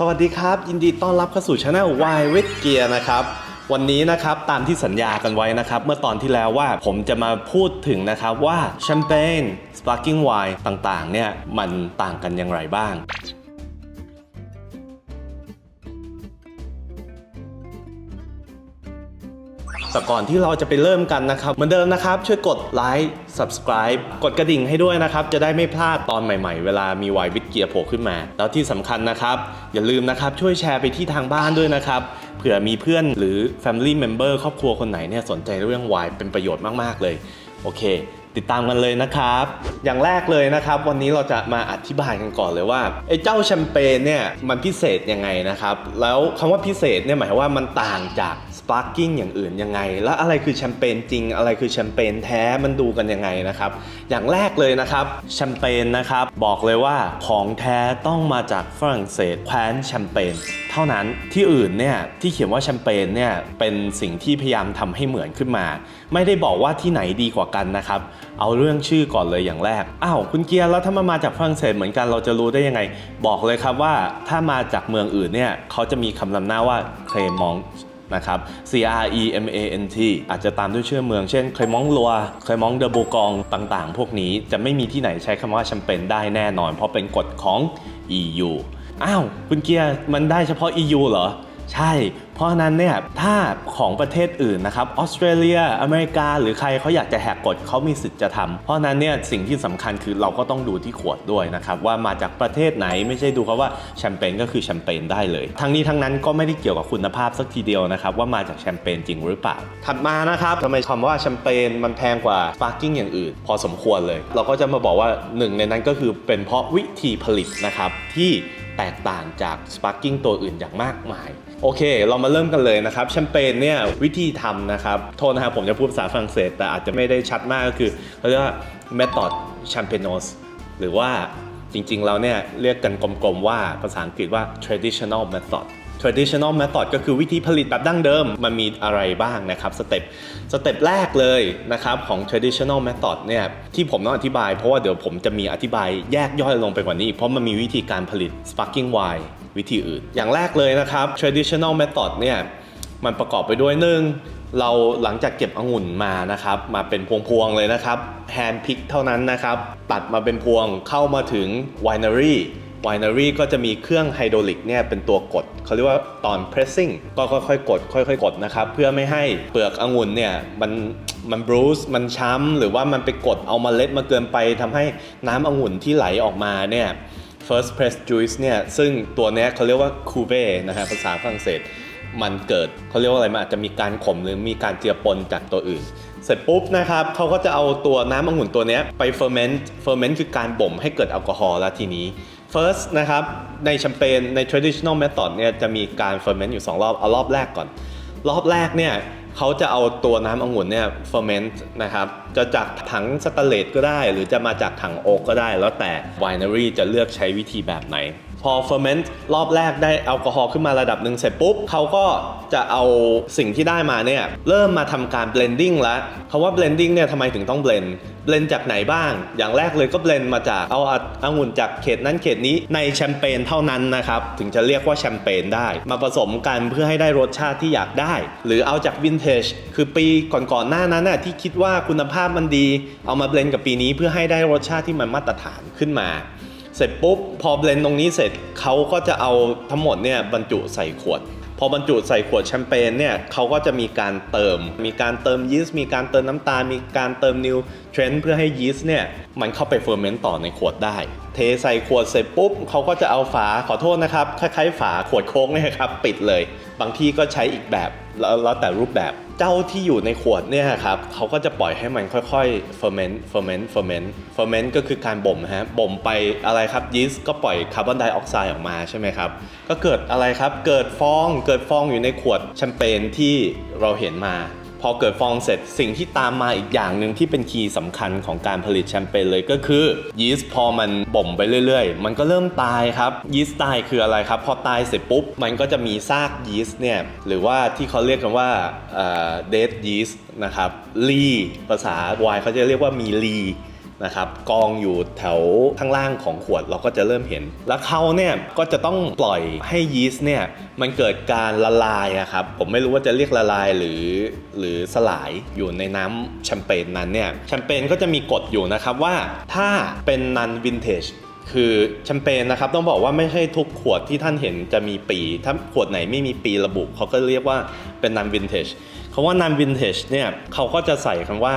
สวัสดีครับ ยินดีต้อนรับเข้าสู่ช anel Why with Gear นะครับ วันนี้นะครับตามที่สัญญากันไว้นะครับ เมื่อตอนที่แล้วว่าผมจะมาพูดถึงนะครับว่าแชมเปญสปาร์กิ้งไวน์ต่างๆเนี่ยมันต่างกันอย่างไรบ้าง แต่ก่อนที่เราจะไปเริ่มกันนะครับ เหมือนเดิมนะครับ ช่วยกดไลค์ subscribe กดกระดิ่งให้ด้วยนะครับ จะได้ไม่พลาดตอนใหม่ๆ เวลามีวายวิดเกียร์โผล่ขึ้นมา แล้วที่สำคัญนะครับ อย่าลืมนะครับ ช่วยแชร์ไปที่ทางบ้านด้วยนะครับเผื่อมีเพื่อนหรือ family member ครอบครัวคนไหนเนี่ยสนใจเรื่องวายเป็นประโยชน์มากๆเลย โอเค ติดตามกันเลยนะครับ อย่างแรกเลยนะครับ วันนี้เราจะมาอธิบายกันก่อนเลยว่าไอ้เจ้าแชมเปญเนี่ยมันพิเศษยังไงนะครับ แล้วคำว่าพิเศษเนี่ยหมายว่ามันต่างจาก ปาร์กิ้งอย่างอื่นยังไง แล้วอะไรคือแชมเปญจริง อะไรคือแชมเปญแท้มันดูกันยังไงนะครับ อย่างแรกเลยนะครับแชมเปญนะครับ บอกเลยว่าของแท้ต้องมาจากฝรั่งเศสแคว้นแชมเปญเท่านั้นที่อื่นเนี่ยที่เขียนว่าแชมเปญเนี่ยเป็นสิ่งที่พยายามทำให้เหมือนขึ้นมา ไม่ได้บอกว่าที่ไหนดีกว่ากันนะครับเอาเรื่องชื่อก่อนเลยอย่างแรกอ้าวคุณเกียร์แล้วถ้ามันมาจากฝรั่งเศสเหมือนกันเราจะรู้ได้ยังไง บอกเลยครับว่าถ้ามาจากเมืองอื่นเนี่ยเขาจะมีคำนำหน้าว่าเคลมอง นะครับ C R E M A N T อาจจะตามด้วยชื่อเมือง เช่นเคลมองลัวเคลมองเดอโบกองต่างๆ พวกนี้จะไม่มีที่ไหนใช้คำว่าแชมเปญได้แน่นอน เพราะเป็นกฎของ EU อ้าว คุณเกียร์มันได้เฉพาะ EU เหรอ ใช่ เพราะฉะนั้นเนี่ยถ้าของประเทศอื่นนะครับออสเตรเลีย อเมริกา หรือใครเขาอยากจะแหกกฎเขามีสิทธิ์จะทำเพราะฉะนั้นเนี่ยสิ่งที่สำคัญคือเราก็ต้องดูที่ขวดด้วยนะครับว่ามาจากประเทศไหนไม่ใช่ดูเขาว่าแชมเปญก็คือแชมเปญได้เลย ทั้งนี้ทั้งนั้นก็ไม่ได้เกี่ยวกับคุณภาพสักทีเดียวนะครับว่ามาจากแชมเปญจริงหรือเปล่า ถัดมานะครับทำไมคำว่าแชมเปญมันแพงกว่าสปาร์กิ้งอย่างอื่น พอสมควรเลย เราก็จะมาบอกว่าหนึ่งในนั้นก็คือเป็นเพราะวิธีผลิตนะครับที่แตกต่างจากสปาร์กิ้งตัวอื่นอย่างมากมาย โอเค เรามาเริ่มกันเลยนะครับแชมเปญเนี่ยวิธีทำนะครับโทษนะครับผมจะพูดภาษาฝรั่งเศส แต่อาจจะไม่ได้ชัดมากก็คือเขาเรียกว่า method champenoise หรือว่าจริงๆ เราเนี่ยเรียกกันกลมๆ ว่าภาษาอังกฤษว่า traditional method traditional method ก็คือวิธีผลิตแบบดั้งเดิม มันมีอะไรบ้างนะครับสเต็ปสเต็ปแรกเลยนะครับของ traditional method เนี่ยที่ผมต้องอธิบายเพราะว่าเดี๋ยวผมจะมีอธิบายแยกย่อยลงไปกว่านี้ เพราะมันมีวิธีการผลิต sparkling wine วิธีอื่น อย่างแรกเลยนะครับ traditional method เนี่ยมันประกอบไปด้วยหนึ่งเราหลังจากเก็บองุ่นมานะครับ มาเป็นพวงๆเลยนะครับ hand pick เท่านั้นนะครับ ตัดมาเป็นพวงเข้ามาถึง winery winery ก็จะมีเครื่องไฮดรอลิกเนี่ยเป็นตัวกด เขาเรียกว่าตอน pressing ก็ค่อยๆกด ค่อยๆกดนะครับ เพื่อไม่ให้เปลือกองุ่นเนี่ยมันมันบรูซมันช้ำหรือว่ามันไปกดเอามาเล็ดมาเกินไปทำให้น้ำองุ่นที่ไหลออกมาเนี่ย first press juice เนี่ยซึ่งตัวนี้เขาเรียกว่า cuvee นะฮะภาษาฝรั่งเศสมันเกิดเขาเรียกว่าอะไรมันอาจจะมีการขมหรือมีการเจือปนจากตัวอื่น เสร็จปุ๊บนะครับเขาก็จะเอาตัวน้ำองุ่นตัวนี้ไป ferment ferment คือการบ่มให้เกิดแอลกอฮอล์แล้วทีนี้ first นะครับในแชมเปญใน traditional method เนี่ยจะมีการ ferment อยู่ 2 รอบเอารอบแรกก่อน รอบแรกเนี่ย เขาจะเอาตัวน้ำองุ่นเนี่ย ferment นะครับ จะจากถังสแตนเลสก็ได้ หรือจะมาจากถังโอ๊กก็ได้ แล้วแต่ winery จะเลือกใช้วิธีแบบไหน พอ ferment รอบแรกได้แอลกอฮอล์ขึ้นมาระดับหนึ่งเสร็จปุ๊บเขาก็จะเอาสิ่งที่ได้มาเนี่ยเริ่มมาทำการ blending แล้วคาว่า blending เนี่ยทำไมถึงต้อง blend blend จากไหนบ้าง อย่างแรกเลยก็ blend มาจากเอาองุ่นจากเขตนั้นเขตนี้ในแชมเปญเท่านั้นนะครับถึงจะเรียกว่าแชมเปญได้ มาผสมกันเพื่อให้ได้รสชาติที่อยากได้ หรือเอาจากวินเทจคือปีก่อนๆหน้านั้นน่ะที่คิดว่าคุณภาพมันดี เอามา blend กับปีนี้เพื่อให้ได้รสชาติที่มันมาตรฐานขึ้นมา เสร็จปุ๊บพอเบลนตรงนี้เสร็จเขาก็จะเอาทั้งหมดเนี่ยบรรจุใส่ขวด พอบรรจุใส่ขวดแชมเปญเนี่ยเขาก็จะมีการเติม มีการเติมยีสต์มีการเติมน้ำตาล มีการเติมนิวเทรนเพื่อให้ยีสต์เนี่ยมันเข้าไปเฟอร์เมนต์ต่อในขวดได้ เทใส่ขวดเสร็จปุ๊บเขาก็จะเอาฝาขอโทษนะครับคล้ายๆฝาขวดโค้กเนี่ยครับปิดเลย บางที่ก็ใช้อีกแบบแล้วแต่รูปแบบเจ้าที่อยู่ในขวดเนี่ยครับเขาก็จะปล่อยให้มันค่อยๆ ferment ferment ferment ferment ก็คือการบ่มฮะบ่มไปอะไรครับยีสต์ก็ปล่อยคาร์บอนไดออกไซด์ออกมาใช่ไหมครับก็เกิดอะไรครับเกิดฟองเกิดฟองอยู่ในขวดแชมเปญที่เราเห็นมา พอเกิดฟองเสร็จสิ่งที่ตามมาอีกอย่างหนึ่งที่เป็นคีย์สำคัญของการผลิตแชมเปญเลยก็คือยีสต์พอมันบ่มไปเรื่อยๆ มันก็เริ่มตายครับยีสต์ตายคืออะไรครับ พอตายเสร็จปุ๊บ มันก็จะมีซากยีสต์เนี่ยหรือว่าที่เขาเรียกกันว่าเดดยีสต์นะครับลีภาษาวายเขาจะเรียกว่ามีลี นะครับกองอยู่แถวข้างล่างของขวดเราก็จะเริ่มเห็น แล้วเขาเนี่ยก็จะต้องปล่อยให้ยีสต์เนี่ยมันเกิดการละลายอะครับผมไม่รู้ว่าจะเรียกละลายหรือหรือสลายอยู่ในน้ำแชมเปญนั้นเนี่ยแชมเปญก็จะมีกฎอยู่นะครับว่าถ้าเป็นนันวินเทจคือแชมเปญนะครับต้องบอกว่าไม่ใช่ทุกขวดที่ท่านเห็นจะมีปี ถ้าขวดไหนไม่มีปีระบุเขาก็เรียกว่าเป็นนันวินเทจคาว่านันวินเทจเนี่ยเขาก็จะใส่คำว่า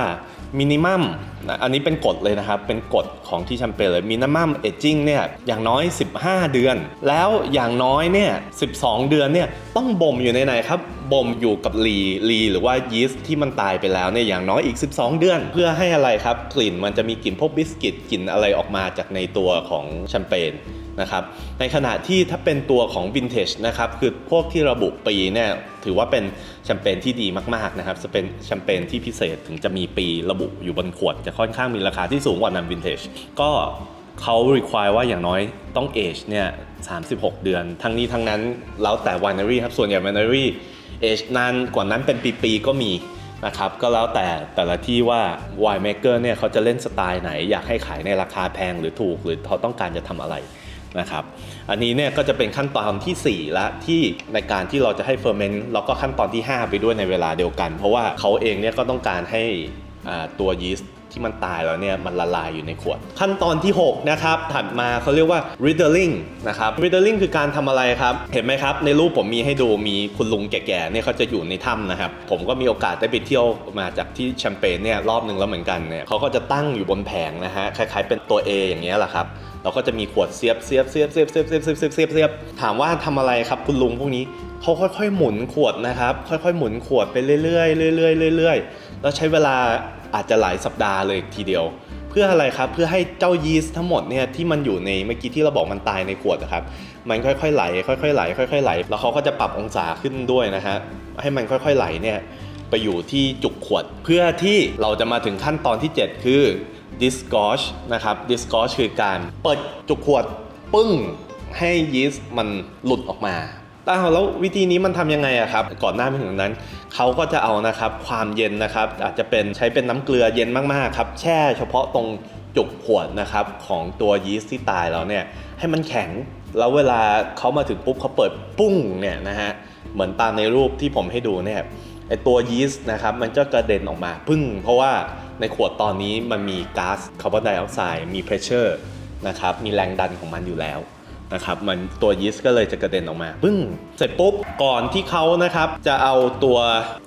มินิมัมนะอันนี้เป็นกฎเลยนะครับ เป็นกฎของที่แชมเปญเลยมินิมัมเอจจิ้งเนี่ยอย่างน้อย 15 เดือน แล้วอย่างน้อยเนี่ย12 เดือนเนี่ยต้องบ่มอยู่ในไหนครับบ่มอยู่กับลีลีหรือว่ายีสต์ที่มันตายไปแล้วเนี่ยอย่างน้อยอีก 12 เดือน เพื่อให้อะไรครับ กลิ่นมันจะมีกลิ่นพวกบิสกิตกลิ่นอะไรออกมาจากในตัวของแชมเปญ นะครับในขณะที่ถ้าเป็นตัวของวินเทจนะครับคือพวกที่ระบุปีเนี่ยถือว่าเป็นแชมเปญที่ดีมากๆนะครับจะเป็นแชมเปญที่พิเศษถึงจะมีปีระบุอยู่บนขวด จะค่อนข้างมีราคาที่สูงกว่านันวินเทจก็เขา require ว่าอย่างน้อยต้อง age เนี่ย 36 เดือน ทั้งนี้ทั้งนั้นแล้วแต่ winery ครับ ส่วนใหญ่ winery age นานกว่านั้นเป็นปีๆก็มีนะครับ ก็แล้วแต่แต่ละที่ว่า wine maker เนี่ยเขาจะเล่นสไตล์ไหน อยากให้ขายในราคาแพงหรือถูก หรือเขาต้องการจะทำอะไร นะครับ อันนี้เนี่ยก็จะเป็นขั้นตอนที่ 4 ละที่ในการที่เราจะให้เฟอร์เมนต์แล้วก็ขั้นตอนที่ 5 ไปด้วยในเวลาเดียวกัน เพราะว่าเขาเองเนี่ยก็ต้องการให้ตัวยีสต์ ที่มันตายแล้วเนี่ยมันละลายอยู่ในขวด ขั้นตอนที่ 6 นะครับ ถัดมาเขาเรียกว่า riddling นะครับ riddling คือการทำอะไรครับ เห็นไหมครับ ในรูปผมมีให้ดูมีคุณลุงแก่ๆเนี่ยเขาจะอยู่ในถ้ำนะครับ ผมก็มีโอกาสได้ไปเที่ยวมาจากที่แชมเปญเนี่ยรอบหนึ่งแล้วเหมือนกันเนี่ยเขาก็จะตั้งอยู่บนแผงนะฮะคล้ายๆเป็นตัว A อย่างเงี้ยแหละครับเราก็จะมีขวดเสียบเสียบเสียบเสียบเสียบเสียบเสียบเสียบเสียบเสียบถามว่าทำอะไรครับคุณลุงพวกนี้เขาค่อยๆ หมุนขวดนะครับ ค่อยๆ หมุนขวดไปเรื่อยๆเรื่อยๆเรื่อยๆแล้วใช้เวลา อาจจะหลายสัปดาห์เลยทีเดียว เพื่ออะไรครับเพื่อให้เจ้ายีสต์ทั้งหมดเนี่ยที่มันอยู่ในเมื่อกี้ที่เราบอกมันตายในขวดนะครับมันค่อยๆไหล ค่อยๆไหล ค่อยๆไหล แล้วเขาก็จะปรับองศาขึ้นด้วยนะฮะให้มันค่อยๆไหลเนี่ยไปอยู่ที่จุกขวด เพื่อที่เราจะมาถึงขั้นตอนที่ 7 คือ disgorge นะครับ disgorge คือการเปิดจุกขวดปึ้งให้ยีสต์มันหลุดออกมา อ้าแล้ววิธีนี้มันทำยังไงอะครับ ก่อนหน้าไปถึงนั้นเขาก็จะเอานะครับความเย็นนะครับ อาจจะเป็นใช้เป็นน้ำเกลือเย็นมากๆครับแช่เฉพาะตรงจุกขวดนะครับของตัวยีสต์ที่ตายแล้วเนี่ยให้มันแข็งแล้วเวลาเขามาถึงปุ๊บเขาเปิดปุ้งเนี่ยนะฮะเหมือนตามในรูปที่ผมให้ดูเนี่ยไอตัวยีสต์นะครับมันจะกระเด็นออกมาปึ้งเพราะว่าในขวดตอนนี้มันมีก๊าซคาร์บอนไดออกไซด์มีเพรสเชอร์นะครับมีแรงดันของมันอยู่แล้ว นะครับมันตัวยีสต์ก็เลยจะกระเด็นออกมาปึ้งเสร็จปุ๊บก่อนที่เขานะครับจะเอาตัว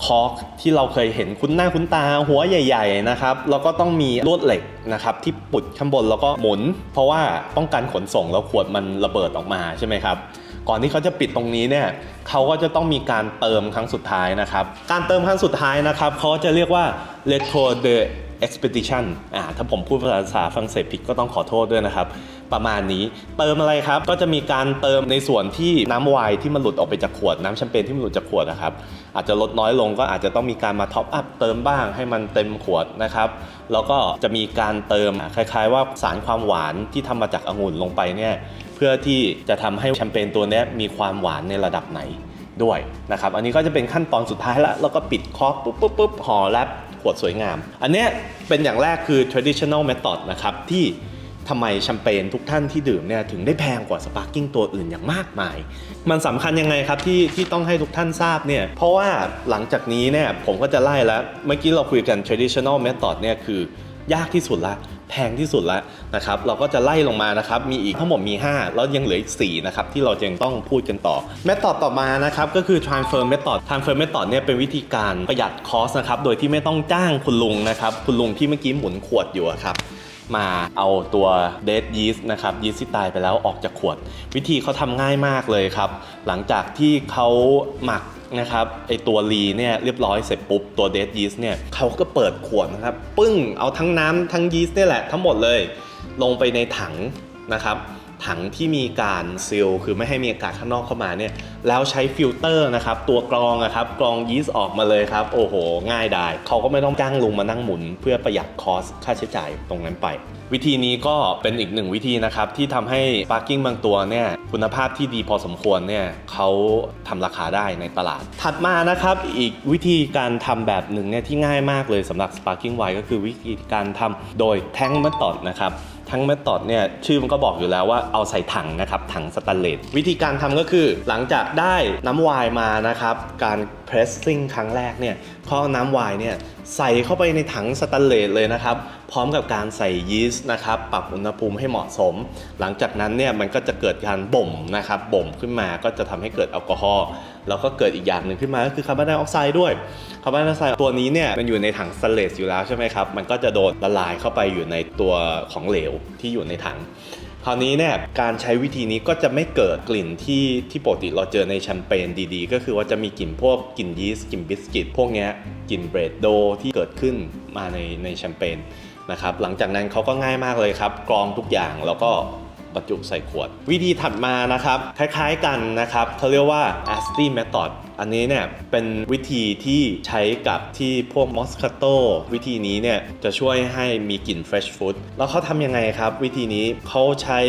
คอกที่เราเคยเห็นคุ้นหน้าคุ้นตาหัวใหญ่ ๆนะครับแล้วก็ต้องมีลวดเหล็กนะครับที่ปุดข้างบนแล้วก็หมุน เพราะว่าต้องการขนส่งแล้วขวดมันระเบิดออกมาใช่ไหมครับก่อนที่เขาจะปิดตรงนี้เนี่ยเขาก็จะต้องมีการเติมครั้งสุดท้ายนะครับ การเติมครั้งสุดท้ายนะครับเขาจะเรียกว่า retro de expedition อ่าถ้าผมพูดภาษาฝรั่งเศสผิดก็ต้องขอโทษด้วยนะครับ ประมาณนี้ เติมอะไรครับ ก็จะมีการเติมในส่วนที่น้ำไวน์ที่มันหลุดออกไปจากขวดน้ำแชมเปญที่มันหลุดจากขวดนะครับ อาจจะลดน้อยลงก็อาจจะต้องมีการมาท็อปอัพเติมบ้างให้มันเต็มขวดนะครับ แล้วก็จะมีการเติมคล้ายๆ ว่าสารความหวานที่ทำมาจากองุ่นลงไปเนี่ยเพื่อที่จะทำให้แชมเปญตัวนี้มีความหวานในระดับไหนด้วยนะครับ อันนี้ก็จะเป็นขั้นตอนสุดท้ายละแล้วก็ปิดคอกปุ๊บปุ๊บปุ๊บห่อแรปขวดสวยงาม อันนี้เป็นอย่างแรกคือ traditional method นะครับที่ ทำไมแชมเปญทุกท่านที่ดื่มเนี่ยถึงได้แพงกว่าสปาร์กิ้งตัวอื่นอย่างมากมาย มันสำคัญยังไงครับที่ที่ต้องให้ทุกท่านทราบเนี่ยเพราะว่าหลังจากนี้เนี่ยผมก็จะไล่แล้ว เมื่อกี้เราคุยกัน traditional method เนี่ยคือยากที่สุดละแพงที่สุดแล้วนะครับ เราก็จะไล่ลงมานะครับ มีอีกทั้งหมดมี 5 แล้วยังเหลืออีก 4 นะครับ ที่เรายังต้องพูดกันต่อ เมธอดต่อมานะครับ ก็คือ transfer method transfer method เนี่ยเป็นวิธีการประหยัดคอสนะครับ โดยที่ไม่ต้องจ้างคุณลุงนะครับ คุณลุงที่เมื่อกี้หมุนขวดอยู่ครับ มาเอาตัว dead yeast นะครับ yeast ที่ตายไปแล้วออกจากขวด วิธีเขาทำง่ายมากเลยครับ หลังจากที่เขาหมักนะครับไอตัวรีเนี่ยเรียบร้อยเสร็จปุ๊บ ตัว dead yeast เนี่ยเขาก็เปิดขวดนะครับ ปึ้งเอาทั้งน้ำทั้งยีสต์เนี่ยแหละทั้งหมดเลย ลงไปในถังนะครับ ถังที่มีการซีลคือไม่ให้มีอากาศข้างนอกเข้ามาเนี่ย แล้วใช้ฟิลเตอร์นะครับตัวกรองนะครับกรองยีสต์ออกมาเลยครับ โอ้โห ง่ายได้เขาก็ไม่ต้องจ้างลุงมานั่งหมุน เพื่อประหยัดคอสค่าใช้จ่ายตรงนั้นไป วิธีนี้ก็เป็นอีกหนึ่งวิธีนะครับที่ทำให้ปาร์กิ้งบางตัวเนี่ยคุณภาพที่ดีพอสมควรเนี่ยเขาทำราคาได้ในตลาด ถัดมานะครับอีกวิธีการทำแบบหนึ่งเนี่ยที่ง่ายมากเลยสำหรับ Sparking Wine ก็คือวิธีการทำโดยแท่ง method นะครับทั้งเมธอดเนี่ยชื่อมันก็บอกอยู่แล้วว่าเอาใส่ถังนะครับถังสแตนเลสวิธีการทำก็คือหลังจากได้น้ำวายมานะครับ การเพรสซิ่งครั้งแรกเนี่ยเขาเอาน้ำวายเนี่ยใส่เข้าไปในถังสแตนเลสเลยนะครับ พร้อมกับการใส่ยีสต์นะครับ ปรับอุณหภูมิให้เหมาะสม หลังจากนั้นเนี่ยมันก็จะเกิดการบ่มนะครับ บ่มขึ้นมาก็จะทำให้เกิดแอลกอฮอล์ แล้วก็เกิดอีกอย่างหนึ่งขึ้นมาก็คือคาร์บอนไดออกไซด์ด้วยคาร์บอนไดออกไซด์ตัวนี้เนี่ยมันอยู่ในถังสแตนเลสอยู่แล้วใช่ไหมครับมันก็จะโดนละลายเข้าไปอยู่ในตัวของเหลวที่อยู่ในถังคราวนี้เนี่ยการใช้วิธีนี้ก็จะไม่เกิดกลิ่นที่ที่ปกติเราเจอในแชมเปญดีๆ ก็คือว่าจะมีกลิ่นพวกกลิ่นยีสต์กลิ่นบิสกิตพวกนี้กลิ่นเบรดโดที่เกิดขึ้นมาในในแชมเปญนะครับหลังจากนั้นเขาก็ง่ายมากเลยครับกรองทุกอย่างแล้วก็ บรรจุใส่ขวด วิธีถัดมานะครับ คล้ายๆกันนะครับเขาเรียกว่า a s t y method อันนี้เนี่ยเป็นวิธีที่ใช้กับที่พวก Moscato วิธีนี้เนี่ยจะช่วยให้มีกลิ่น fresh food แล้วเขาทำยังไงครับ วิธีนี้เขาใช้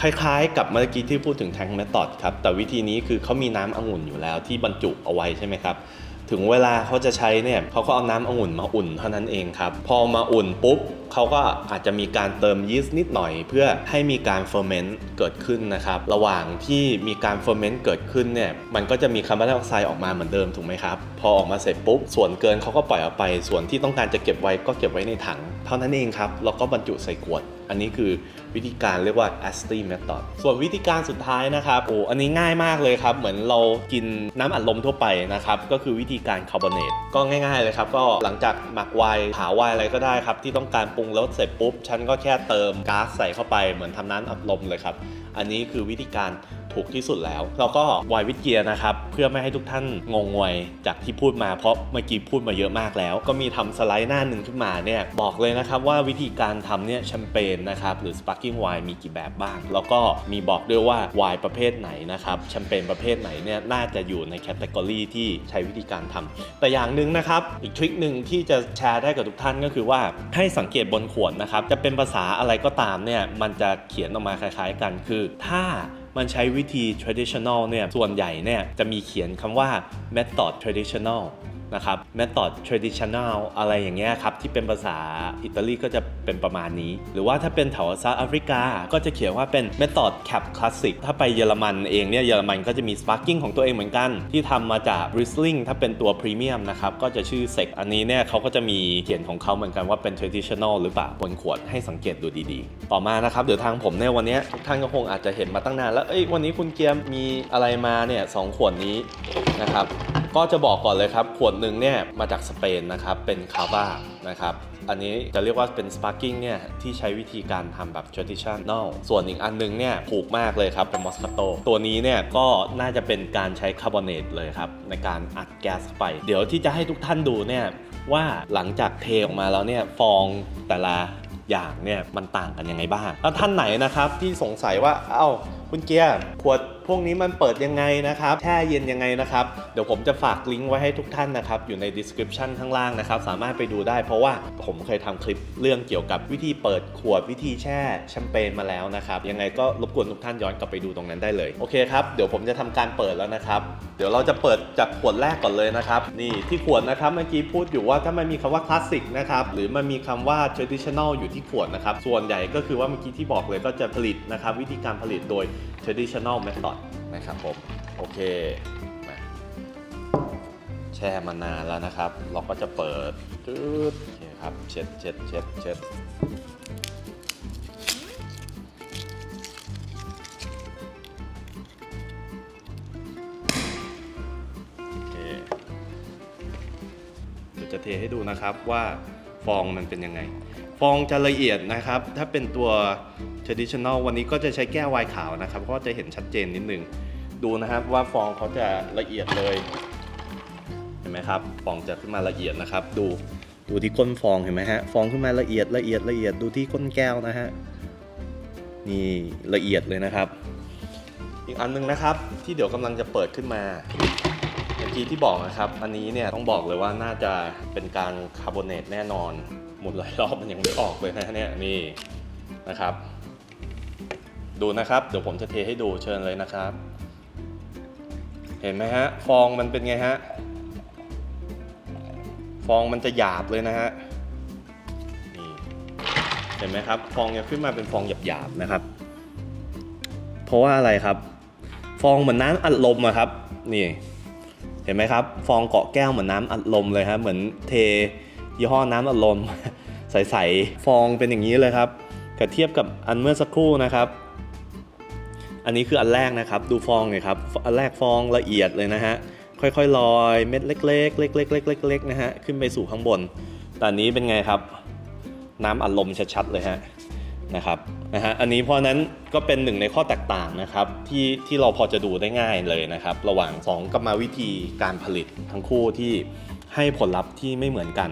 คล้ายๆ กับเมื่อกี้ที่พูดถึง tank method ครับ แต่วิธีนี้คือเขามีน้ำองุ่นอยู่แล้วที่บรรจุเอาไว้ใช่ไหมครับถึงเวลาเขาจะใช้เนี่ยเขาก็เอาน้ำองุ่นมาอุ่นเท่านั้นเองครับ พอมาอุ่นปุ๊บ เขาก็อาจจะมีการเติมยีสต์นิดหน่อย เพื่อให้มีการเฟอร์เมนต์เกิดขึ้นนะครับระหว่างที่มีการเฟอร์เมนต์เกิดขึ้นเนี่ยมันก็จะมีคาร์บอนไดออกไซด์ออกมาเหมือนเดิมถูกไหมครับพอออกมาเสร็จปุ๊บส่วนเกินเขาก็ปล่อยออกไป ส่วนที่ต้องการจะเก็บไว้ก็เก็บไว้ในถัง เท่านั้นเองครับแล้วก็บรรจุใส่ขวด อันนี้คือวิธีการเรียกว่า a s t y method ส่วนวิธีการสุดท้ายนะครับโอ้อันนี้ง่ายมากเลยครับ เหมือนเรากินน้ำอัดลมทั่วไปนะครับ ก็คือวิธีการคาร์บอเนตก็ง่ายๆเลยครับ ก็หลังจากหมักไวน์ผาไวน์อะไรก็ได้ครับ ที่ต้องการปรุงรสเสร็จปุ๊บ ฉันก็แค่เติมก๊าซใส่เข้าไปเหมือนทำน้ำอัดลมเลยครับ อันนี้คือวิธีการ ถูกที่สุดแล้ว แล้วก็ไวน์วิทเกียนะครับ เพื่อไม่ให้ทุกท่านงงงวยจากที่พูดมาเพราะเมื่อกี้พูดมาเยอะมากแล้ว ก็มีทำสไลด์หน้าหนึ่งขึ้นมาเนี่ยบอกเลยนะครับว่าวิธีการทำเนี่ยแชมเปญนะครับหรือสปาร์กิ้งไวน์มีกี่แบบบ้าง แล้วก็มีบอกด้วยว่าไวน์ประเภทไหนนะครับแชมเปญประเภทไหนเนี่ยน่าจะอยู่ในแคตตากรีที่ใช้วิธีการทำแต่อย่างหนึ่งนะครับอีกทริคหนึ่งที่จะแชร์ได้กับทุกท่านก็คือว่าให้สังเกตบนขวดนะครับจะเป็นภาษาอะไรก็ตามเนี่ยมันจะเขียนออกมาคล้าย ๆ กันคือถ้า มันใช้วิธี traditional เนี่ยส่วนใหญ่เนี่ยจะมีเขียนคำว่า method traditional นะครับ method traditional อะไรอย่างเงี้ยครับ ที่เป็นภาษาอิตาลีก็จะเป็นประมาณนี้ หรือว่าถ้าเป็นแถวซาแอฟริกา ก็จะเขียนว่าเป็น method cap classic ถ้าไปเยอรมันเองเนี่ยเยอรมันก็จะมี sparking ของตัวเองเหมือนกัน ที่ทำมาจาก Riesling ถ้าเป็นตัว premium นะครับ ก็จะชื่อ sec อันนี้เนี่ยเขาก็จะมีเขียนของเขาเหมือนกันว่าเป็น traditional หรือเปล่าบนขวดให้สังเกตดูดีๆ ต่อมานะครับเดี๋ยวทางผมเนี่ยวันนี้ทุกท่านก็คงอาจจะเห็นมาตั้งนานแล้วเอ้ยวันนี้คุณเกียมมีอะไรมาเนี่ยสองขวดนี้นะครับ ก็จะบอกก่อนเลยครับ ขวดหนึ่งเนี่ยมาจากสเปนนะครับ เป็นคา v านะครับ อันนี้จะเรียกว่าเป็น sparking เนี่ยที่ใช้วิธีการทำแบบ traditional ส่วนอีกอันหนึงเนี่ยถูกมากเลยครับ เป็น Moscato ตัวนี้เนี่ยก็น่าจะเป็นการใช้คาร์บอเนตเลยครับ ในการอัดแก๊สไป เดี๋ยวที่จะให้ทุกท่านดูเนี่ยว่าหลังจากเทออกมาแล้วเนี่ยฟองแต่ละอย่างเนี่ยมันต่างกันยังไงบ้าง แล้วท่านไหนนะครับที่สงสัยว่าเอ้า คุณเกียร์ขวดพวกนี้มันเปิดยังไงนะครับ แช่เย็นยังไงนะครับ เดี๋ยวผมจะฝากลิงก์ไว้ให้ทุกท่านนะครับ อยู่ใน description ข้างล่างนะครับ สามารถไปดูได้เพราะว่าผมเคยทำคลิปเรื่องเกี่ยวกับวิธีเปิดขวดวิธีแช่แชมเปญมาแล้วนะครับ ยังไงก็รบกวนทุกท่านย้อนกลับไปดูตรงนั้นได้เลย โอเคครับ เดี๋ยวผมจะทำการเปิดแล้วนะครับ เดี๋ยวเราจะเปิดจากขวดแรกก่อนเลยนะครับ นี่ที่ขวดนะครับ เมื่อกี้พูดอยู่ว่าถ้ามันมีคำว่าคลาสสิกนะครับ หรือมันมีคำว่า traditional อยู่ที่ขวดนะครับ ส่วนใหญ่ก็คือว่าเมื่อกี้ที่บอกเลยก็จะผลิตนะครับ วิธีการผลิตโดย traditional method นะครับผม โอเคมาแช่มานานแล้วนะครับ เราก็จะเปิดตืดโอเครับ เช็ดเช็ดเช็ดเช็ดโอเคเดี๋ยวจะเทให้ดูนะครับว่าฟองมันเป็นยังไง ฟองจะละเอียดนะครับ ถ้าเป็นตัว traditional วันนี้ก็จะใช้แก้ววน์ขาวนะครับเพราะว่าจะเห็นชัดเจนนิดนึง ดูนะครับว่าฟองเขาจะละเอียดเลย เห็นไหมครับ ฟองจะขึ้นมาละเอียดนะครับ ดู ดูที่ก้นฟองเห็นไหมฮะ ฟองขึ้นมาละเอียดละเอียดละเอียด ดูที่ก้นแก้วนะฮะ นี่ละเอียดเลยนะครับ อีกอันหนึงนะครับ ที่เดี๋ยวกำลังจะเปิดขึ้นมาเมื่อกี้ที่บอกนะครับ อันนี้เนี่ยต้องบอกเลยว่าน่าจะเป็นการคาร์บอเนตแน่นอน หมุนหลายรอบมันยังไม่ออกเลยนะเนี่ยนี่นะครับ ดูนะครับเดี๋ยวผมจะเทให้ดูเชิญเลยนะครับ เห็นไหมฮะฟองมันเป็นไงฮะฟองมันจะหยาบเลยนะฮะนี่เห็นไหมครับฟองจะขึ้นมาเป็นฟองหยาบๆนะครับ เพราะว่าอะไรครับ ฟองเหมือนน้ำอัดลมอะครับนี่เห็นไหมครับ ฟองเกาะแก้วเหมือนน้ำอัดลมเลยครับเหมือนเท ยี่ห้อน้ำอัดลม ใสๆฟองเป็นอย่างนี้เลยครับกับเทียบกับอันเมื่อสักครู่นะครับ อันนี้คืออันแรกนะครับ ดูฟองเลยครับ อันแรกฟองละเอียดเลยนะฮะค่อยๆลอยเม็ดเล็กๆเล็กๆเล็กๆเล็กๆนะฮะขึ้นไปสู่ข้างบนแต่อันนี้เป็นไงครับ น้ำอัดลมชัดๆเลยฮะนะครับนะฮะอันนี้เพราะนั้นก็เป็นหนึ่งในข้อแตกต่างนะครับที่ที่เราพอจะดูได้ง่ายเลยนะครับ ระหว่าง 2กรรมวิธีการผลิตทั้งคู่ที่ให้ผลลัพธ์ที่ไม่เหมือนกัน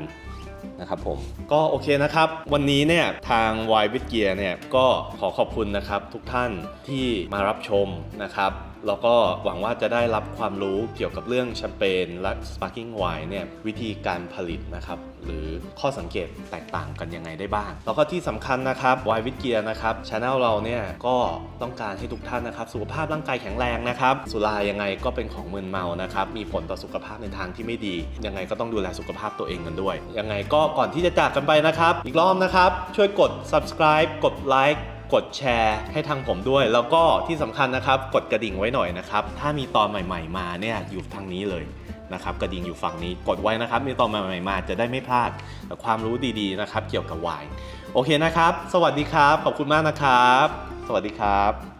นะครับผมก็โอเคนะครับ วันนี้เนี่ยทาง y w i t g e a r เนี่ยก็ขอขอบคุณนะครับทุกท่านที่มารับชมนะครับ แล้วก็หวังว่าจะได้รับความรู้เกี่ยวกับเรื่องแชมเปญและ sparkling wine เนี่ยวิธีการผลิตนะครับ หรือข้อสังเกตแตกต่างกันยังไงได้บ้าง แล้วก็ที่สำคัญนะครับ y w i t g e a r นะครับช anel เราเนี่ยก็ต้องการให้ทุกท่านนะครับ สุขภาพร่างกายแข็งแรงนะครับ สุรายังไงก็เป็นของมึนเมานะครับ มีผลต่อสุขภาพในทางที่ไม่ดี ยังไงก็ต้องดูแลสุขภาพตัวเองกันด้วย ยังไงก็ก่อนที่จะจากกันไปนะครับ อีกรอบนะครับ ช่วยกด subscribe กดไลค์ กดแชร์ให้ทางผมด้วย แล้วก็ที่สำคัญนะครับกดกระดิ่งไว้หน่อยนะครับ ถ้ามีตอนใหม่ ๆ มาเนี่ยอยู่ทางนี้เลยนะครับกระดิ่งอยู่ฝั่งนี้กดไว้นะครับ มีตอนใหม่ๆมาจะได้ไม่พลาดความรู้ดีๆนะครับ เกี่ยวกับไวน์โอเคนะครับ สวัสดีครับ ขอบคุณมากนะครับ สวัสดีครับ